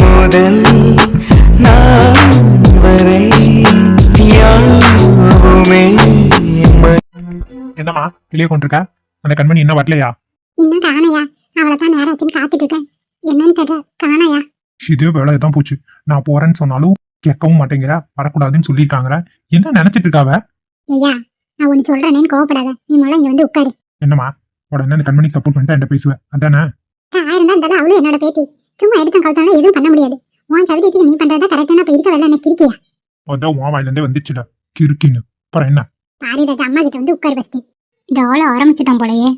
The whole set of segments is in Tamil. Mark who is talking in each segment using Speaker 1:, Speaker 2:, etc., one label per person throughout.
Speaker 1: முதல் வரை
Speaker 2: என்னம்மா வெளியே கொண்டிருக்க? அந்த கண்மணி என்ன வரலையா?
Speaker 3: இன்னும் காணையா? அவளை தான் நேரம் வச்சுன்னு காத்துட்டு இருக்கேன். என்னன்னு தெரியல காணையா?
Speaker 2: இதே வேலை தான் போச்சு. நான் போறேன்னு சொன்னாலும் கேட்கவும் மாட்டேங்கிற வரக்கூடாதுன்னு சொல்லியிருக்காங்க என்ன நினைச்சிட்டு இருக்காவ?
Speaker 3: ஐயா நான் ஒன்னு சொல்றேனேன்னு கோவப்படாத. நீ முதல்ல இங்க வந்து உட்காரு.
Speaker 2: என்னம்மா உடனே அந்த கண்மணி சப்போர்ட் பண்ணிட்டு என்கிட்ட பேசுவேன் அதானே?
Speaker 3: ஆயிரம் தான் இருந்தாலும் அவளும் என்னோட பேத்தி. சும்மா எடுத்தும் கவுத்தாலும் எதுவும் பண்ண முடியாது. உன் சவிதத்துக்கு நீ பண்றதா கரெக்டான இப்ப இருக்க வேலை எனக்கு கிரிக்கியா
Speaker 2: அதான் உன் வாயிலேருந்தே வந்துச்சுல கிறுக்கின்னு. அப்புறம் என்ன?
Speaker 3: பாரி ராஜா அம்மா கிட்ட வந்து உட்காரு பஸ்தி இந்த ஆள ஆரம்பிச்சிட்டான் போலயே.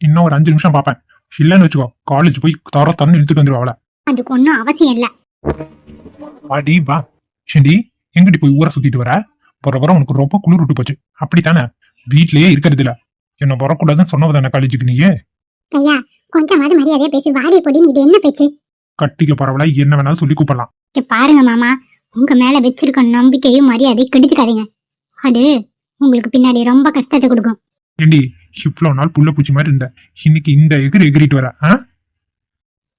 Speaker 2: இன்னும் ஒரு அஞ்சு நிமிஷம் பார்ப்பேன். இல்லைன்னு வச்சுக்கோ காலேஜ் போய் தர தரன்னு இழுத்துட்டு வந்துருவா அவளை.
Speaker 3: அதுக்கு ஒன்றும் அவசியம் இல்ல.
Speaker 2: வாடி வா. ஷெண்டி எங்கிட்டு போய் ஊரை சுத்திட்டு வர? போற வர உனக்கு ரொம்ப குளிர் விட்டு போச்சு. அப்படித்தானே? வீட்லயே இருக்கிறது இல்ல. என்ன வரக்கூடாதுன்னு சொன்னவதானே காலேஜுக்கு நீயே?
Speaker 3: ஐயா கொஞ்சமாவது மரியாதையா பேசி. வாடி பொடின்னு இது என்ன பேச்சு?
Speaker 2: கட்டிக்க பரவல என்ன வேணாலும் சொல்லி கூப்பிடலாம்.
Speaker 3: இங்க பாருங்க மாமா உங்க மேல வச்சிருக்க நம்பிக்கையும் மரியாதையும் கெடுத்துக்காதீங்க. அது உங்களுக்கு பின்னாடி ரொம்ப கஷ்டத்தை கொடுக்கும்.
Speaker 2: ஏண்டி இவ்வளவு நாள் புள்ள பூச்சி மாதிரி இருந்த. இன்னைக்கு இந்த எகிரி எகிரிட்டு வர ஆ?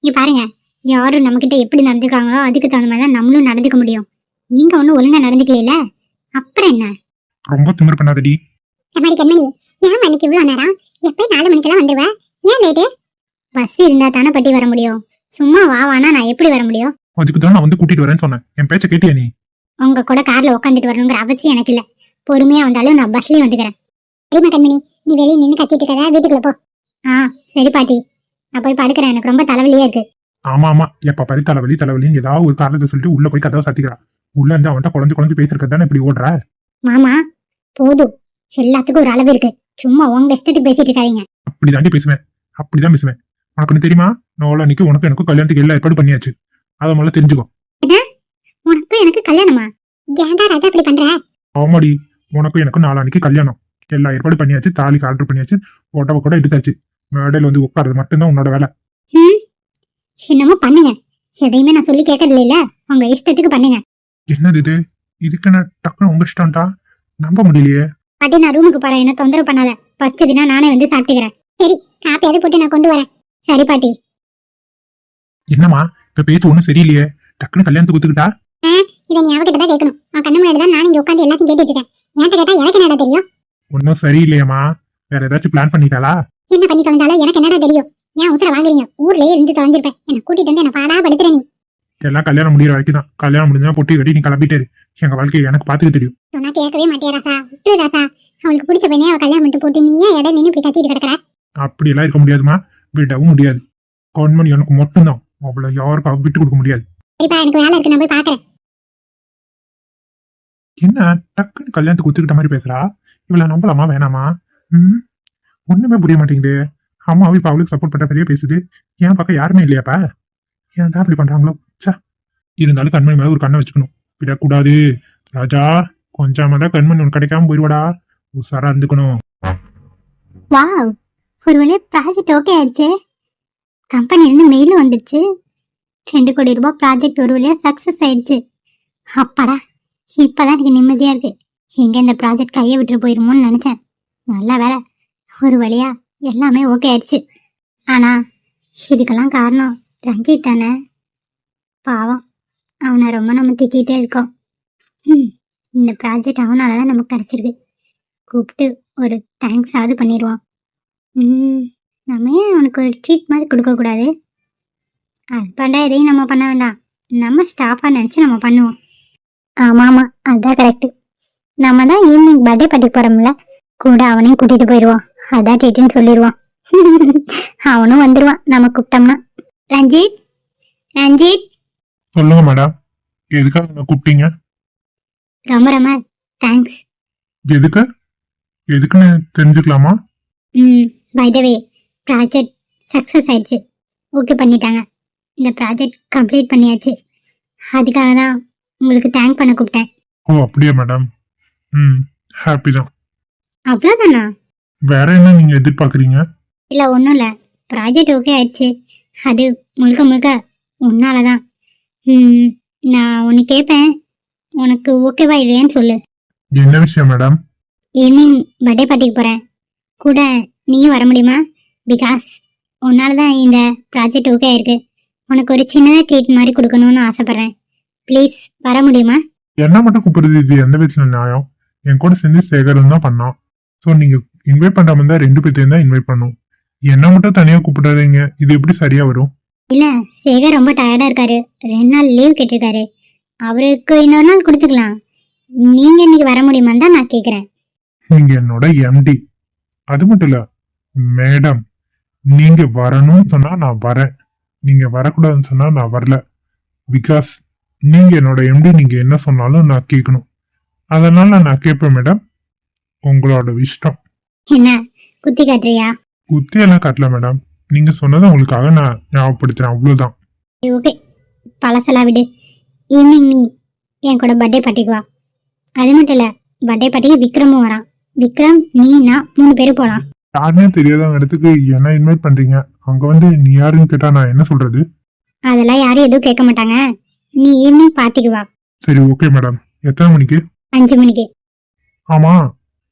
Speaker 3: இங்க பாருங்க யாரும் நம்ம கிட்ட எப்படி நடந்துக்கிறாங்களோ அதுக்கு தகுந்த மாதிரி தான் நம்மளும் நடந்துக்க முடியும். நீங்க ஒன்றும் ஒழுங்கா நடந்துக்கல அப்புறம் என்ன?
Speaker 2: ரொம்ப திமிர் பண்ணாதடி.
Speaker 3: எம்மாடி கண்மணி ஏன் மணிக்கு இவ்வளோ நேரம்? எப்பயும் நாலு மணிக்கெல்லாம் வந்துருவ? ஏன் லேட்டு பஸ் இருந்தா தானே பட்டி வர முடியும்? சும்மா வா வானா நான் எப்படி வர முடியும்?
Speaker 2: அதுக்கு தான் நான் வந்து கூட்டிட்டு வரேன்னு சொன்னேன். என் பேச்ச கேட்டியா நீ?
Speaker 3: உங்க கூட கார்ல உட்காந்துட்டு வரணுங்கிற அவசியம் எனக்கு இல்ல. பொறுமையா வந்தாலும் நான் பஸ்லயே வந்துக்கிறேன். சரிம்மா கண்மணி நீ வெளியே நின்று கத்திட்டு இருக்கதா வீட்டுக்குள்ள போ. ஆ சரி பாட்டி. நான் போய் படுக்கிறேன். எனக்கு ரொம்ப தலைவலியா இருக்கு.
Speaker 2: ஆமா ஆமா. எப்ப பறி தலைவலி தலைவலின்னு ஏதாவது ஒரு காரணத்தை சொல்லிட்டு உள்ள போய் கதவை சாத்திக்கிறா. உள்ள இருந்து அவன்கிட்ட குழஞ்சு குழஞ்சு பேசிருக்கிறது தானே இப்படி ஓடுற?
Speaker 3: மாமா போதும் எல்லாத்துக்கும் ஒரு அளவு இருக்கு. சும்மா உங்க இஷ்டத்துக்கு பேசிட்டு இருக்காதீங்க.
Speaker 2: அப்படிதாண்டி பேசுவேன். அப்படிதான் பேசுவேன். உனக்கு தெரியுமா? நான் அன்னைக்கு உனக்கு எனக்கும் கல்யாணத்துக்கு எல்லா ஏற்பாடு பண்ணியாச்சு. அதை முதல்ல தெரிஞ்சுக்கோ.
Speaker 3: உனக்கு எனக்கு கல்யாணமா? ஏன்டா ராஜா இப்படி பண்ற?
Speaker 2: ஆமாடி உனக்கும் எனக்கும் நாளானிக்கு கல்யாணம். எல்லா ஏற்பாடு பண்ணியாச்சு தாலிக்கு ஆர்டர் பண்ணியாச்சு போட்டோவை கூட எடுத்தாச்சு. மேடையில் வந்து உட்கார்றது மட்டும்தான் உன்னோட வேலை.
Speaker 3: என்னமோ பண்ணுங்க. எதையுமே நான் சொல்லி கேட்கறது இல்ல? உங்க இஷ்டத்துக்கு பண்ணுங்க.
Speaker 2: என்னது இது? இதுக்கு என்ன டக்குன்னு உங்க இஷ்டம்டா நம்ப முடியலையே.
Speaker 3: பாட்டி நான் ரூமுக்கு போறேன். என்ன தொந்தரவு பண்ணாத. ஃபர்ஸ்ட் தினம் நானே வந்து சாப்பிட்டுக்கிறேன். சரி காப்பியாவது போட்டு நான் கொண்டு வரேன். சரி பாட்டி.
Speaker 2: என்னம்மா இப்ப பேச்சு ஒண்ணும் சரியில்லையே. டக்குன்னு கல்யாணத்துக்கு ஒத்துக்கிட்டா?
Speaker 3: இதை நீ அவகிட்ட தான் கேட்கணும். அவன் கண்ணு முன்னாடி தான் நான் இங்க உட்காந்து எல்லாத்தையும் கேட்டுட்டு இருக்கேன். என்கிட்ட கேட்டா எனக்கு என்னடா தெரியும்?
Speaker 2: ஒன்னும் சரியில்லையேம்மா. வேற ஏதாச்சும் பிளான் பண்ணிட்டாளா?
Speaker 3: என்ன பண்ணி தொலைஞ்சாலும் எனக்கு என்னடா தெரியும்? ஏன் உத்தர வாங்குறீங்க? ஊர்லயே இருந்து தொலைஞ்சிருப்பேன். என்ன கூட்டிட்டு வந்து என்ன பாடா படுத்துற நீ.
Speaker 2: எல்லாம் கல்யாணம் முடியிற வரைக்கும் தான் கல்யாணம் முடிஞ்சா பொட்டி கட்டி நீ கிளம்பிட்டே இரு. எங்க வாழ்க்கையை எனக்கு பாத்துக்க தெரியும்.
Speaker 3: சொன்னா கேட்கவே மாட்டியா ராசா? விட்டு ராசா. அவளுக்கு பிடிச்ச பையனே அவ கல்யாணம் பண்ணிட்டு போட்டு நீ ஏன் இடையில நின்று இப்படி கத்திட்டு கிடக்குற.
Speaker 2: அப்படியெல்லாம் இருக்க முடியாதுமா விடவும் முடியாது. கவர்மெண்ட் எனக்கு மட்டும்தான். அவளை யாருக்கும் விட்டு கொடுக்க முடியாது.
Speaker 3: சரிப்பா எனக்கு வேலை இருக்கு. நான் போய் பாக்குறேன்
Speaker 2: என்ன? டக்குன்னு கல்யாணத்துக்கு ஒத்துக்கிட்ட மாதிரி பேசுறா? இவளை நம்பலாமா? வேணாமா? ம்? ஒண்ணுமே புரிய மாட்டேங்குது. அம்மாவும் இப்ப அவளுக்கு சப்போர்ட் பண்ற பெரிய பேசுது. என் பக்கம் யாருமே இல்லையாப்பா? ஏன் தான் அப்படி பண்றாங்களோ? சா இருந்தாலும் கண்மணி மேல ஒரு கண்ணை வச்சுக்கணும். விடக்கூடாது. ராஜா கொஞ்சம் தான் கண்மணி உனக்கு கிடைக்காம போயிடுவாடா உஷாரா இருந்துக்கணும்.
Speaker 3: ஒருவேளை ஒரு ப்ராஜெக்ட் ஓகே ஆயிடுச்சு கம்பெனிலேருந்து மெயிலும் வந்துடுச்சு ரெண்டு கோடி ரூபாய் ப்ராஜெக்ட் ஒரு வழியாக சக்ஸஸ் ஆயிடுச்சு. அப்பாடா இப்பதான் எனக்கு நிம்மதியாக இருக்குது எங்கே இந்த ப்ராஜெக்ட் கையை விட்டுட்டு போயிருமோன்னு நினைச்சேன். நல்லா வேலை. ஒரு வழியாக எல்லாமே ஓகே ஆயிடுச்சு. ஆனால் இதுக்கெல்லாம் காரணம் ரஞ்சித் தானே? பாவம். அவனை ரொம்ப நம்ம திக்கிட்டே இருக்கோம். ம் இந்த ப்ராஜெக்ட் அவனால தான் நமக்கு கிடச்சிருக்கு. கூப்பிட்டு ஒரு தேங்க்ஸ் பண்ணிடுவான். ம் நம்ம ஏன் அவனுக்கு ஒரு ட்ரீட் மாதிரி கொடுக்கக்கூடாது ஹஸ்பண்டாக எதையும் நம்ம பண்ண வேண்டாம். நம்ம ஸ்டாஃபாக நினச்சி நம்ம பண்ணுவோம். ஆமாம் ஆமாம் அதுதான் கரெக்டு நம்ம தான் ஈவினிங் பர்த்டே பார்ட்டிக்கு போகிறோம்ல கூட அவனையும் கூட்டிகிட்டு போயிடுவான் அதான் ட்ரீட்டுன்னு சொல்லிடுவான் அவனும் வந்துடுவான் நம்ம கூப்பிட்டோம்னா. ரஞ்சித் ரஞ்சித்.
Speaker 2: சொல்லுங்க மேடம் எதுக்காக என்ன கூப்பிட்டீங்க?
Speaker 3: ரொம்ப ரொம்ப தேங்க்ஸ்
Speaker 2: எதுக்கு? எதுக்குன்னு தெரிஞ்சுக்கலாமா?
Speaker 3: ம். By the way project success ஆயிடுச்சு. ஓகே பண்ணிட்டாங்க. இந்த ப்ராஜெக்ட் கம்ப்ளீட் பண்ணியாச்சு. அதுக்காக தான் உங்களுக்கு தேங்க் பண்ண கூப்பிட்டேன்.
Speaker 2: ஓ அப்படியா மேடம் ம் ஹாப்பி தான்.
Speaker 3: அவ்வளோதானா
Speaker 2: வேற என்ன நீங்க எதிர்பார்க்குறீங்க?
Speaker 3: இல்லை ஒன்றும் இல்லை. ப்ராஜெக்ட் ஓகே ஆயிடுச்சு. அது முழுக்க முழுக்க உன்னால தான். ம், நான் ஒன்று கேட்பேன் உனக்கு ஓகேவா இல்லையான்னு சொல்லு.
Speaker 2: என்ன விஷயம் மேடம்
Speaker 3: ஈவினிங் பர்த்டே பார்ட்டிக்கு போகிறேன் கூட நீயும் வர முடியுமா? பிகாஸ் உன்னால தான் இந்த ப்ராஜெக்ட் ஓகே ஆயிருக்கு. உனக்கு ஒரு சின்னதாக ட்ரீட் மாதிரி கொடுக்கணும்னு ஆசைப்பட்றேன். ப்ளீஸ் வர முடியுமா?
Speaker 2: என்ன மட்டும் கூப்பிடுறது? இது எந்த விதத்துல நியாயம்? என் கூட சேர்ந்து சேகரன் தான் பண்ணான். ஸோ நீங்க இன்வைட் பண்ணாம இருந்தா ரெண்டு பேர்த்தையும் தான் இன்வைட் பண்ணும். என்ன மட்டும் தனியா கூப்பிடாதீங்க இது எப்படி சரியா வரும்?
Speaker 3: இல்லை சேகர் ரொம்ப டயர்டாக இருக்காரு. ரெண்டு நாள் லீவ் கேட்டிருக்காரு. அவருக்கு இன்னொரு நாள் கொடுத்துக்கலாம். நீங்கள் இன்னைக்கு வர முடியுமான்னு தான் நான் கேட்குறேன்
Speaker 2: நீங்க என்னோட எம்டி அது மட்டும் இல்ல மேடம் நீங்க வரணும்னு சொன்னா நான் வரேன். நீங்க வரக்கூடாதுன்னு சொன்னா நான் வரல. பிகாஸ் நீங்க என்னோட எம்டி நீங்க என்ன சொன்னாலும் நான் கேட்கணும். அதனால நான் கேட்பேன் மேடம். உங்களோட இஷ்டம்.
Speaker 3: என்ன? குத்தி காட்டுறியா?
Speaker 2: குத்தி எல்லாம் காட்டல மேடம். நீங்க சொன்னதை உங்களுக்காக நான் ஞாபகப்படுத்துறேன். அவ்வளவுதான்.
Speaker 3: ஓகே பழசெல்லாம் விடு. ஈவினிங் நீ என் கூட பர்த்டே பார்ட்டிக்கு வா. அது மட்டும் இல்லை பர்த்டே பார்ட்டிக்கு விக்ரமும் வரான். விக்ரம் நீ நான் மூணு பேரும் போகலாம்
Speaker 2: யாருன்னே தெரியாத இடத்துக்கு என்ன இன்வைட் பண்றீங்க? அங்க வந்து நீ யாருன்னு கேட்டா நான் என்ன சொல்றது?
Speaker 3: அதெல்லாம் யாரும் எதுவும் கேட்க மாட்டாங்க. நீ ஈவினிங் பார்ட்டிக்கு வா.
Speaker 2: சரி ஓகே மேடம் எத்தனை மணிக்கு?
Speaker 3: அஞ்சு மணிக்கு.
Speaker 2: ஆமா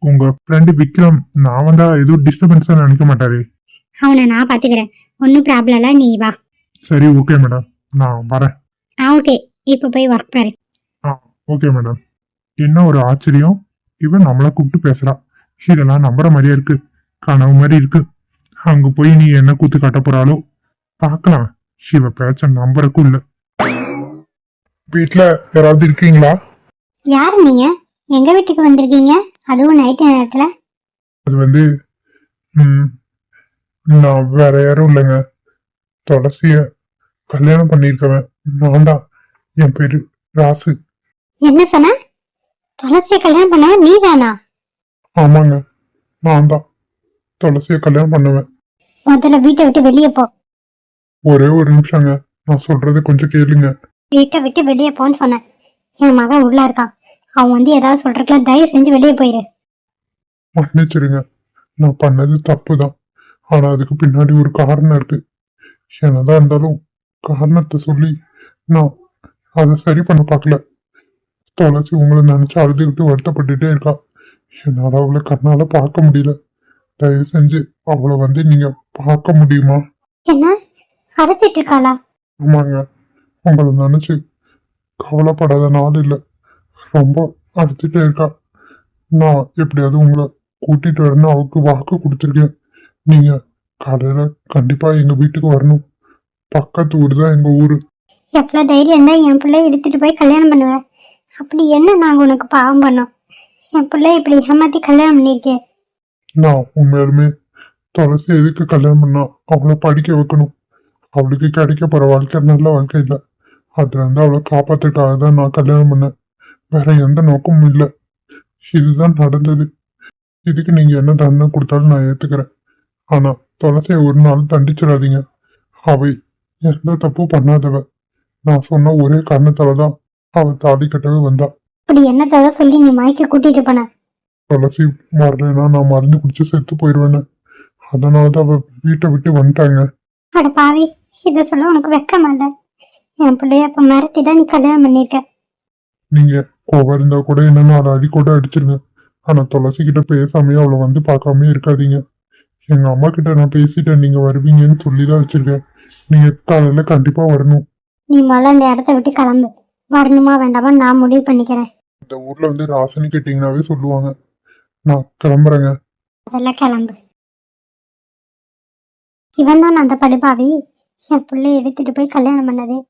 Speaker 2: உங்க ஃப்ரெண்டு விக்ரம் நான் வந்தா எதுவும் டிஸ்டர்பன்ஸா நினைக்க மாட்டாரு.
Speaker 3: அவனை நான் பார்த்துக்கிறேன் ஒன்றும் ப்ராப்ளம் இல்லை நீ வா.
Speaker 2: சரி ஓகே மேடம் நான் வரேன்.
Speaker 3: ஆ ஓகே இப்போ போய் ஒர்க் பாரு.
Speaker 2: ஆ ஓகே மேடம் என்ன ஒரு ஆச்சரியம்? இவன் நம்மளை கூப்பிட்டு பேசுறா. இதெல்லாம் நம்புற மாதிரியே இருக்கு. கனவு மாதிரி இருக்கு. அங்க போய் நீ என்ன கூத்து காட்ட போறாளோ? பார்க்கலாம். இவ பேச்ச நம்புறக்கும் இல்ல. வீட்ல யாராவது இருக்கீங்களா?
Speaker 3: யார் நீங்கள் எங்கள் வீட்டுக்கு வந்திருக்கீங்க? அதுவும் நைட்டு நேரத்தில்?
Speaker 2: அது வந்து ம், நான் வேற யாரும் இல்லைங்க. துளசிய கல்யாணம் பண்ணியிருக்கவன். நான் தான். என் பேரு ராசு.
Speaker 3: என்ன சொன்ன? துளசியை கல்யாணம் பண்ண நீ தானா
Speaker 2: ஆமாங்க. நான் தான். துளசிய கல்யாணம் பண்ணுவேன்.
Speaker 3: முதல்ல வீட்டை விட்டு வெளியே போ.
Speaker 2: ஒரே ஒரு நிமிஷங்க. நான் சொல்றது கொஞ்சம் கேளுங்க.
Speaker 3: வீட்டை விட்டு வெளியே போன்னு சொன்னேன். என் மகன் உள்ள இருக்கான். அவன் வந்து ஏதாவது சொல்றதுல தயவு செஞ்சு வெளியே போயிரு.
Speaker 2: மன்னிச்சிருங்க. நான் பண்ணது தப்பு தான் ஆனா அதுக்கு பின்னாடி ஒரு காரணம் இருக்கு. என்னதான் இருந்தாலும் காரணத்தை சொல்லி நான் அதை சரி பண்ண பார்க்கல. துளசி உங்களை நினைச்சு அழுதுகிட்டு வருத்தப்பட்டுட்டே இருக்கா. என்னால அவளை கண்ணால பார்க்க முடியல. தயவு செஞ்சு அவளை வந்து நீங்க பார்க்க முடியுமா?
Speaker 3: என்ன? அரைச்சிட்டு இருக்காளா
Speaker 2: ஆமாங்க. உங்களை நினைச்சு கவலைப்படாத நாள் இல்லை. ரொம்ப அழுத்திட்டே இருக்கா. நான் எப்படியாவது உங்களை கூட்டிட்டு வரணும் அவளுக்கு வாக்கு கொடுத்துருக்கேன். நீங்க காலையில கண்டிப்பா எங்க வீட்டுக்கு வரணும். பக்கத்து ஊர் தான் எங்க ஊரு.
Speaker 3: எவ்வளோ தைரியம் தான் என் பிள்ளைய எடுத்துட்டு போய் கல்யாணம் பண்ணுவேன். அப்படி என்ன நாங்கள் உனக்கு பாவம் பண்ணோம்? என் பிள்ளைய இப்படி ஏமாத்தி கல்யாணம் பண்ணியிருக்கேன்
Speaker 2: நான் உண்மையாலுமே துளசி எதுக்கு கல்யாணம் பண்ணா? அவளை படிக்க வைக்கணும். அவளுக்கு கிடைக்க போற வாழ்க்கை நல்ல வாழ்க்கை இல்லை. அதுல இருந்து அவளை காப்பாத்துக்காக தான் நான் கல்யாணம் பண்ணேன். வேற எந்த நோக்கமும் இல்லை. இதுதான் நடந்தது. இதுக்கு நீங்க என்ன தண்டனை கொடுத்தாலும் நான் ஏற்றுக்கிறேன் ஆனா துளசியை ஒரு நாள் தண்டிச்சிடாதீங்க. அவை எந்த தப்பும் பண்ணாதவ. நான் சொன்ன ஒரே காரணத்தால தான் அவள் தாலி கட்டவே வந்தா.
Speaker 3: அப்படி என்னத்தை சொல்லி நீ மயக்க கூட்டிட்டு போன?
Speaker 2: துளசி வரலைன்னா நான் மருந்து குடிச்சு செத்து போயிடுவேன்னு அதனால தான் அவ வீட்டை விட்டு வந்துட்டாங்க.
Speaker 3: அட பாவி இதை சொல்ல உனக்கு வெக்கமா இல்லை? என் பிள்ளைய அப்போ மிரட்டி தான் நீ கல்யாணம் பண்ணியிருக்க.
Speaker 2: நீங்க கோவம் இருந்தா கூட என்ன நாலு அடி கூட அடிச்சிருங்க. ஆனா துளசி கிட்ட பேசாமே அவளை வந்து பார்க்காம இருக்காதீங்க. எங்க அம்மா கிட்ட நான் பேசிட்டேன் நீங்க வருவீங்கன்னு சொல்லி தான் வச்சிருக்கேன். நீங்க காலையில கண்டிப்பா வரணும்.
Speaker 3: நீ முதல்ல இந்த இடத்த விட்டு கிளம்பு. வரணுமா வேண்டாமா நான் முடிவு பண்ணிக்கிறேன்.
Speaker 2: இந்த ஊர்ல வந்து ராசனி கேட்டீங்கன்னாவே சொல்லுவாங்க. நான் கிளம்புறேங்க.
Speaker 3: அதெல்லாம் கிளம்பு. இவன் தான் அந்த படிப்பாவி. என் பிள்ளைய எடுத்துட்டு போய் கல்யாணம் பண்ணது.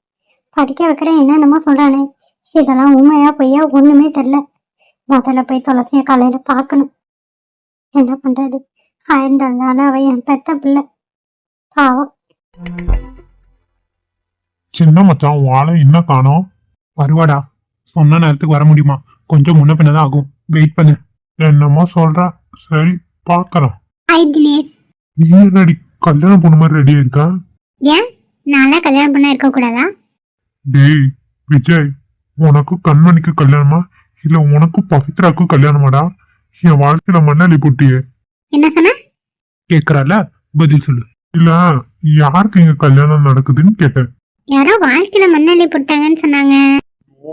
Speaker 3: படிக்க வைக்கிறேன் என்னென்னமோ சொல்றானே. இதெல்லாம் உண்மையா பொய்யா ஒண்ணுமே தெரில முதல்ல போய் துளசிய காலையில பார்க்கணும். என்ன பண்றது? ஆயிருந்தாலும் அவ என் பெத்த பிள்ளை. பாவம்.
Speaker 2: சின்ன மச்சான் உன் ஆளை என்ன காணோம். வருவாடா. சொன்ன நேரத்துக்கு வர முடியுமா? கொஞ்சம் முன்ன பின்னதான் ஆகும். வெயிட் பண்ணு. என்னமோ சொல்ற. சரி பார்க்கலாம்
Speaker 3: ஐ தினேஷ்.
Speaker 2: நீ ரெடி கல்யாணம் பொண்ணு மாதிரி ரெடியா இருக்கா
Speaker 3: ஏன்? நான்லாம் கல்யாணம் பண்ண இருக்க கூடாதா?
Speaker 2: டேய் விஜய் உனக்கு கண்மணிக்கு கல்யாணமா? இல்ல உனக்கு பவித்ராக்கு கல்யாணமாடா? என் வாழ்க்கையில மண்ணாளி போட்டியே.
Speaker 3: என்ன சொன்ன?
Speaker 2: கேக்குறால? பதில் சொல்லு. இல்ல யாருக்கு இங்க கல்யாணம் நடக்குதுன்னு கேட்டேன்.
Speaker 3: யாரோ வாழ்க்கையில மண்ணள்ளி போட்டாங்கன்னு சொன்னாங்க.
Speaker 2: ஓ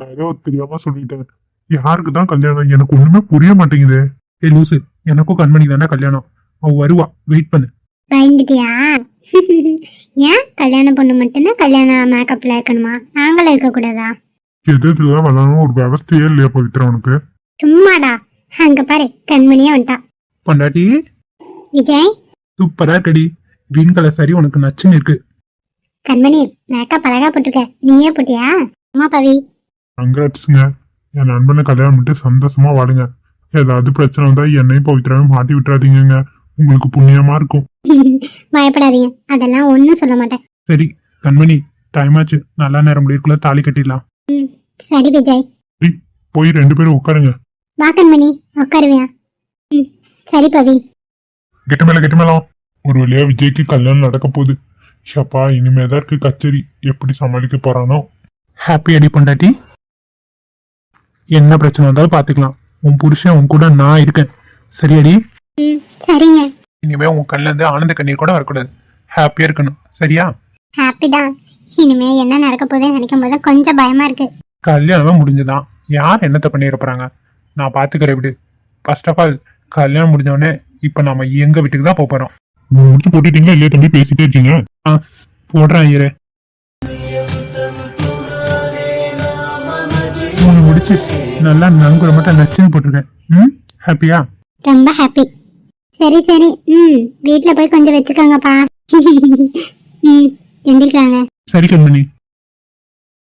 Speaker 2: நான் ஏதோ தெரியாம சொல்லிட்டேன். யாருக்கு தான் கல்யாணம்? எனக்கு ஒண்ணுமே புரிய மாட்டேங்குதே. ஏ லூசு எனக்கும் கண்மணி தானே கல்யாணம். அவ வருவா. வெயிட் பண்ணு.
Speaker 3: பயந்துட்டியா? ஏன்? கல்யாண பொண்ணு மட்டும்தான் கல்யாண மேக்கப்ல இருக்கணுமா? நாங்களும் இருக்கக்கூடாதா?
Speaker 2: எது இதெல்லாம் வரணும் ஒரு விவஸ்தையே இல்லையா பவித்ரா உனக்கு.
Speaker 3: சும்மாடா. அங்க பாரு கண்மணியா வந்துட்டா.
Speaker 2: பொண்டாட்டி?
Speaker 3: விஜய்?
Speaker 2: சூப்பரா இருக்கடி. கிரீன் கலர் சரி உனக்கு நச்சுன்னு இருக்கு.
Speaker 3: கண்மணி மேக்கப் அழகா போட்டிருக்க. நீயே போட்டியா? அம்மா பவி.
Speaker 2: கங்க்ராட்ஸுங்க என் நண்பனை கல்யாணம் பண்ணிட்டு சந்தோஷமா வாடுங்க ஏதாவது பிரச்சனை வந்தா என்னையும் பவித்ராவையும் மாட்டி விட்டுறாதீங்கங்க. உங்களுக்கு புண்ணியமா இருக்கும்.
Speaker 3: பயப்படாதீங்க. அதெல்லாம் ஒன்றும் சொல்ல மாட்டேன்.
Speaker 2: சரி கண்மணி டைம் ஆச்சு. நல்லா நேரம் முடியக்குள்ள தாலி கட்டிடலாம்.
Speaker 3: சரி விஜய்.
Speaker 2: போய் ரெண்டு பேரும் உட்காருங்க.
Speaker 3: வா கண்மணி உட்காருவியா? சரி பவி.
Speaker 2: கெட்ட மேல கெட்ட மேலம் ஒரு வழியா விஜய்க்கு கல்யாணம் நடக்க போகுது. ஷப்பா இனிமேதான் இருக்கு கச்சேரி. எப்படி சமாளிக்க போறானோ? ஹாப்பி அடி பொண்டாட்டி. என்ன பிரச்சனை வந்தாலும் பாத்துக்கலாம். உன் புருஷன் உன் கூட நான் இருக்கேன். சரியாடி?
Speaker 3: ம் சரிங்க.
Speaker 2: இனிமே உன் கண்ணுல இருந்து ஆனந்த கண்ணீர் கூட வரக்கூடாது. ஹாப்பியா இருக்கணும். சரியா?
Speaker 3: ஹாப்பி தான். இனிமே என்ன நடக்க போகுதுன்னு நினைக்கும் போது கொஞ்சம் பயமா இருக்கு.
Speaker 2: கல்யாணம் முடிஞ்சுதான். யார் என்னத்த பண்ணிட போறாங்க? நான் பாத்துக்கிறேன் விடு. ஃபர்ஸ்ட் ஆஃப் ஆல் கல்யாணம் முடிஞ்ச உடனே இப்ப நாம எங்க வீட்டுக்கு தான் போக போறோம். முடிச்சு போட்டுட்டீங்களா இல்லையா தம்பி? பேசிட்டே இருக்கீங்க. ஆ போடுறேன் ஐயரே. மூணு முடிச்சு நல்லா நன்குற மட்டும் நச்சுன்னு போட்டிருக்கேன். ம்? ஹாப்பியா
Speaker 3: ரொம்ப ஹாப்பி சரி சரி. ம் வீட்டில் போய் கொஞ்சம் வச்சுக்கோங்கப்பா. ம் எந்திரிக்காங்க
Speaker 2: சரி கண்மணி.